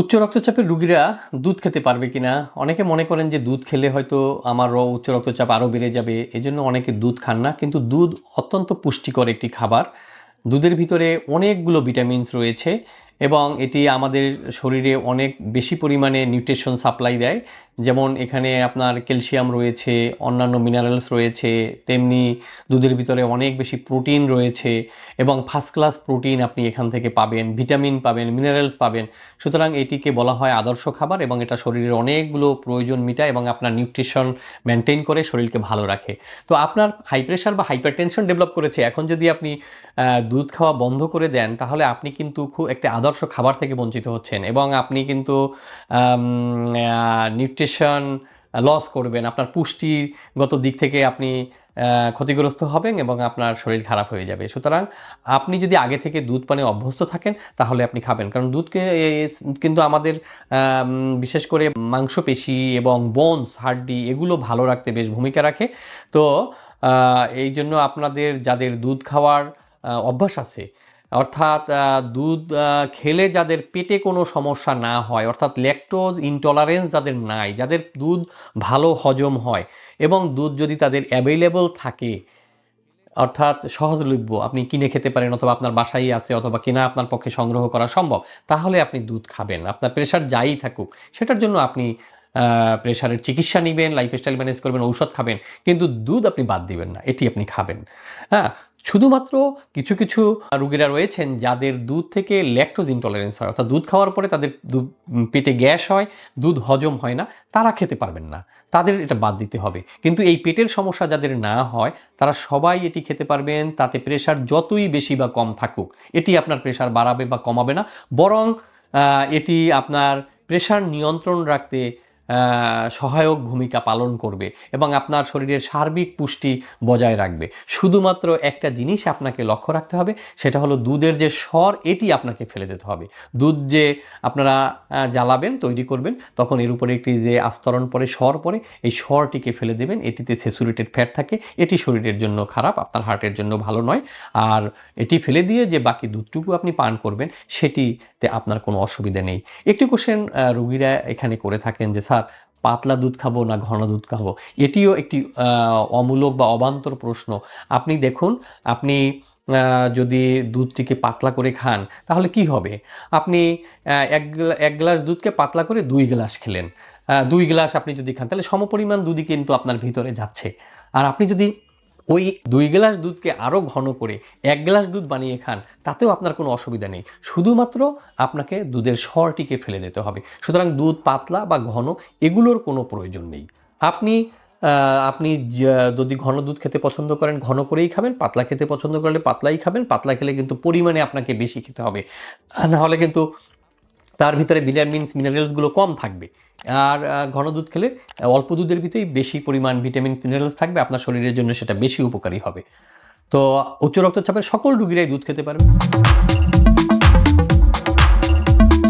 উচ্চ রক্তচাপের রুগীরা দুধ খেতে পারবে কিনা? অনেকে মনে করেন যে দুধ খেলে হয়তো আমার উচ্চ রক্তচাপ আরও বেড়ে যাবে, এজন্য অনেকে দুধ খান না, কিন্তু দুধ অত্যন্ত পুষ্টিকর একটি খাবার। দুধের ভিতরে অনেকগুলো ভিটামিনস রয়েছে এবং এটি আমাদের শরীরে অনেক বেশি পরিমাণে নিউট্রিশন সাপ্লাই দেয়। যেমন এখানে আপনার ক্যালসিয়াম রয়েছে, অন্যান্য মিনারেলস রয়েছে, তেমনি দুধের ভিতরে অনেক বেশি প্রোটিন রয়েছে এবং ফার্স্ট ক্লাস প্রোটিন আপনি এখান থেকে পাবেন ভিটামিন পাবেন মিনারেলস পাবেন। সুতরাং এটিকে বলা হয় আদর্শ খাবার এবং এটা শরীরের অনেকগুলো প্রয়োজন মিটায় এবং আপনার নিউট্রিশন মেনটেন করে শরীরকে ভালো রাখে। তো আপনার হাই প্রেশার বা হাইপার টেনশন ডেভেলপ করেছে। এখন যদি আপনি দুধ খাওয়া বন্ধ করে দেন, তাহলে আপনি কিন্তু খুব একটা আদর্শ খাবার থেকে বঞ্চিত হচ্ছেন এবং আপনি কিন্তু নিউট্রিশন লস করবেন। আপনার পুষ্টিগত দিক থেকে আপনি ক্ষতিগ্রস্ত হবেন এবং আপনার শরীর খারাপ হয়ে যাবে। সুতরাং আপনি যদি আগে থেকে দুধ পানে অভ্যস্ত থাকেন, তাহলে আপনি খাবেন। কারণ দুধকে কিন্তু আমাদের বিশেষ করে মাংসপেশি এবং বোনস হাড্ডি এগুলো ভালো রাখতে বেশ ভূমিকা রাখে। তো এই জন্য আপনাদের, যাদের দুধ খাওয়ার অভ্যাস আছে অর্থাৎ দুধ খেলে যাদের পেটে কোনো সমস্যা না হয়, অর্থাৎ ল্যাকটোজ ইনটলারেন্স যাদের নাই, যাদের দুধ ভালো হজম হয় এবং দুধ যদি তাদের অ্যাভেলেবল থাকে, অর্থাৎ সহজলভ্য, আপনি কিনে খেতে পারেন অথবা আপনার বাসায় আছে অথবা কিনা আপনার পক্ষে সংগ্রহ করা সম্ভব, তাহলে আপনি দুধ খাবেন। আপনার প্রেশার যাই থাকুক, সেটার জন্য আপনি প্রেশারের চিকিৎসা নেবেন লাইফস্টাইল ম্যানেজ করবেন, ঔষধ খাবেন, কিন্তু দুধ আপনি বাদ দিবেন না, এটি আপনি খাবেন। হ্যাঁ শুধুমাত্র কিছু কিছু রুগীরা রয়েছেন যাদের দুধ থেকে ল্যাকটোজ ইনটলারেন্স হয়, অর্থাৎ দুধ খাওয়ার পরে তাদের পেটে গ্যাস হয়, দুধ হজম হয় না, তারা খেতে পারবেন না, তাদের এটা বাদ দিতে হবে। কিন্তু এই পেটের সমস্যা যাদের না হয়, তারা সবাই এটি খেতে পারবেন, তাতে প্রেশার যতই বেশি বা কম থাকুক, এটি আপনার প্রেশার বাড়াবে বা কমাবে না, বরং এটি আপনার প্রেশার নিয়ন্ত্রণ রাখতে সহায়ক ভূমিকা পালন করবে এবং আপনার শরীরের সার্বিক পুষ্টি বজায় রাখবে। শুধুমাত্র একটা জিনিস আপনাকে লক্ষ্য রাখতে হবে, সেটা হলো দুধের যে স্বর, এটি আপনাকে ফেলে দিতে হবে। দুধ যে আপনারা জ্বালাবেন, তৈরি করবেন, তখন এর উপরে একটি যে আস্তরণ পরে, স্বর পরে, এই স্বরটিকে ফেলে দেবেন। এটিতে সেচুরেটেড ফ্যাট থাকে, এটি শরীরের জন্য খারাপ, আপনার হার্টের জন্য ভালো নয়। আর এটি ফেলে দিয়ে যে বাকি দুধটুকু আপনি পান করবেন, সেটিতে আপনার কোনো অসুবিধা নেই। একটি কোশ্চেন রুগীরা এখানে করে থাকেন যে স্যার পাতলা দুধ খাব না ঘন দুধ খাব? এটিও একটি অমূলক বা অবান্তর প্রশ্ন। আপনি দেখুন, আপনি যদি দুধটিকে পাতলা করে খান, তাহলে কি হবে? আপনি এক এক গ্লাস দুধকে পাতলা করে দুই গ্লাস খেলেন। দুই গ্লাস আপনি যদি খান, তাহলে সমপরিমাণ দুধই কিন্তু আপনার ভিতরে যাচ্ছে। আর আপনি যদি ওই দুই গ্লাস দুধকে আরও ঘন করে এক গ্লাস দুধ বানিয়ে খান, তাতেও আপনার কোনো অসুবিধা নেই। শুধুমাত্র আপনাকে দুধের স্বরটিকে ফেলে দিতে হবে। সুতরাং দুধ পাতলা বা ঘন, এগুলোর কোনো প্রয়োজন নেই। আপনি আপনি যদি ঘন দুধ খেতে পছন্দ করেন, ঘন করেই খাবেন, পাতলা খেতে পছন্দ করলে পাতলাই খাবেন, পাতলা খেলে কিন্তু পরিমাণে আপনাকে বেশি খেতে হবে। আর না হলে কিন্তু তার ভিতরে ভিটামিনস মিনারেলসগুলো কম থাকবে। আর ঘন দুধ খেলে অল্প দুধের ভিতরেই বেশি পরিমাণ ভিটামিন মিনারেলস থাকবে, আপনার শরীরের জন্য সেটা বেশি উপকারী হবে। তো উচ্চ রক্তচাপের সকল রুগীরাই দুধ খেতে পারবে।